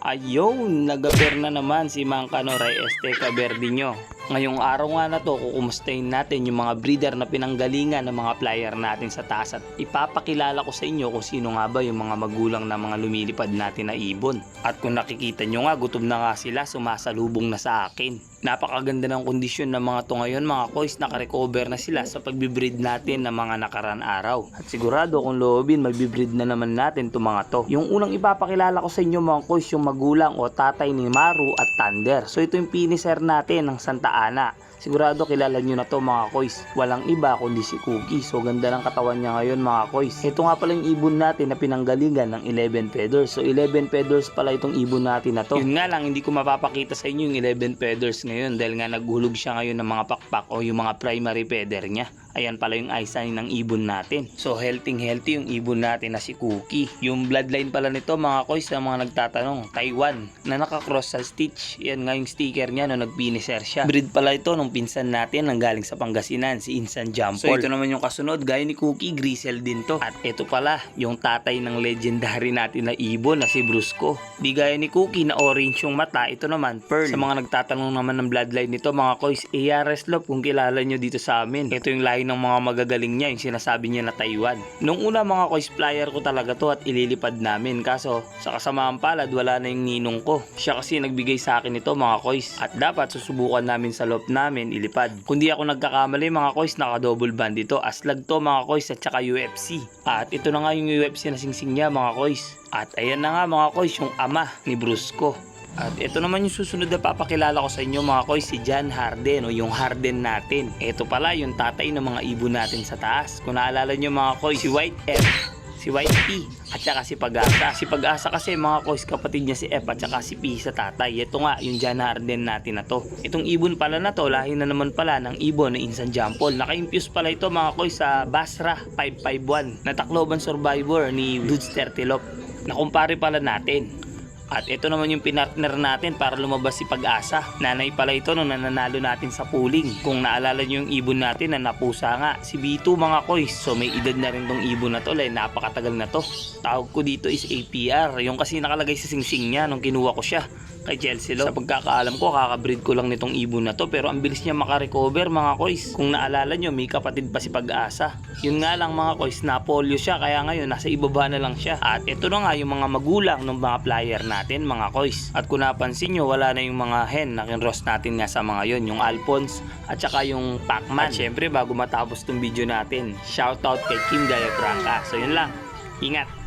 Ayun, nagaber na naman si Mang Kanoray Este Caberdinho. Ngayong araw nga na to, kukumustahin natin yung mga breeder na pinanggalingan ng mga flyer natin sa taas at ipapakilala ko sa inyo kung sino nga ba yung mga magulang na mga lumilipad natin na ibon. At kung nakikita nyo nga, gutom na nga sila, sumasalubong na sa akin. Napakaganda ng kondisyon ng mga to ngayon mga kois, nakarecover na sila sa pagbibreed natin ng mga nakaraan araw. At sigurado kung loobin, magbibreed na naman natin to mga to. Yung unang ipapakilala ko sa inyo mga kois, yung magulang o tatay ni Maru at Thunder. So ito yung finisher natin ng Santa Ana. Sigurado kilala nyo na to mga kois. Walang iba kundi si Cookie. So ganda ng katawan niya ngayon mga kois. Ito nga pala yung ibon natin na pinanggalingan ng 11 feathers. So 11 feathers pala itong ibon natin na to. Yun nga lang hindi ko mapapakita sa inyo yung 11 feathers ngayon dahil nga naghulog siya ngayon ng mga pakpak o yung mga primary feather niya. Ayan pala yung eye sign ng ibon natin. So healthy healthy yung ibon natin na si Cookie. Yung bloodline pala nito mga kois na mga nagtatanong, Taiwan na nakakross sa Stitch. Yan nga yung sticker niya no nagpinisher siya. Breed pala ito nung pinsan natin nang galing sa Pangasinan, si Insan Jampol. So ito naman yung kasunod, gaya ni Cookie, Grisel din to. At ito pala, yung tatay ng legendary natin na ibon na si Brusco. Di gaya ni Cookie na orange yung mata, ito naman Pearl. Sa mga nagtatanong naman ng bloodline nito mga kois, ARS Love kung kilala nyo dito sa amin. Ito yung lahi ng mga magagaling niya, yung sinasabi niya na Taiwan. Nung una mga kois flyer ko talaga to at ililipad namin. Kaso sa kasamaan palad wala na yung ninong ko. Siya kasi nagbigay sa akin ito mga kois. At dapat susubukan namin sa loob namin ilipad. Kung di ako nagkakamali mga kois, naka double band ito. Aslag to mga kois at saka UFC. At ito na nga yung UFC na singsing niya mga kois. At ayan na nga mga kois, yung ama ni Brusco. At ito naman yung susunod na papakilala ko sa inyo mga koy, si John Harden o yung Harden natin. Ito pala yung tatay ng mga ibon natin sa taas. Kung naalala nyo mga koy, si White F, si White P, at saka si Pag-asa. Si Pag-asa kasi mga koys, kapatid niya si F at saka si P sa tatay. Ito nga, yung John Harden natin na to. Itong ibon pala na to, lahi na naman pala ng ibon na Insan Jampol. Naka-infuse pala ito mga koys sa Basra 551 na Tacloban Survivor ni Dudes Tertilop. Nakumpare pala natin. At ito naman yung pinartner natin para lumabas si Pag-asa. Nanay pala ito nung nananalo natin sa pooling. Kung naalala nyo yung ibon natin na napusa nga, si B2 mga koys. So may edad na rin tong ibon na to, like, napakatagal na to. Tawag ko dito is APR. Yung kasi nakalagay sa singsing niya nung kinuha ko siya kay Chelsea Lo. Sa pagkakaalam ko, kakabreed ko lang nitong ibon na to pero ang bilis niya makarecover mga koys. Kung naalala nyo, may kapatid pa si Pag-asa. Yun nga lang mga koys, na polio siya kaya ngayon nasa ibaba na lang siya. At ito na nga yung mga magulang ng mga flyer natin mga koys. At kung napansin nyo, wala na yung mga hen na kinross natin nga sa mga yon yung Alphonse at saka yung Pacman. At syempre bago matapos tong video natin, shoutout kay Kim Gaya Franca. So yun lang, ingat!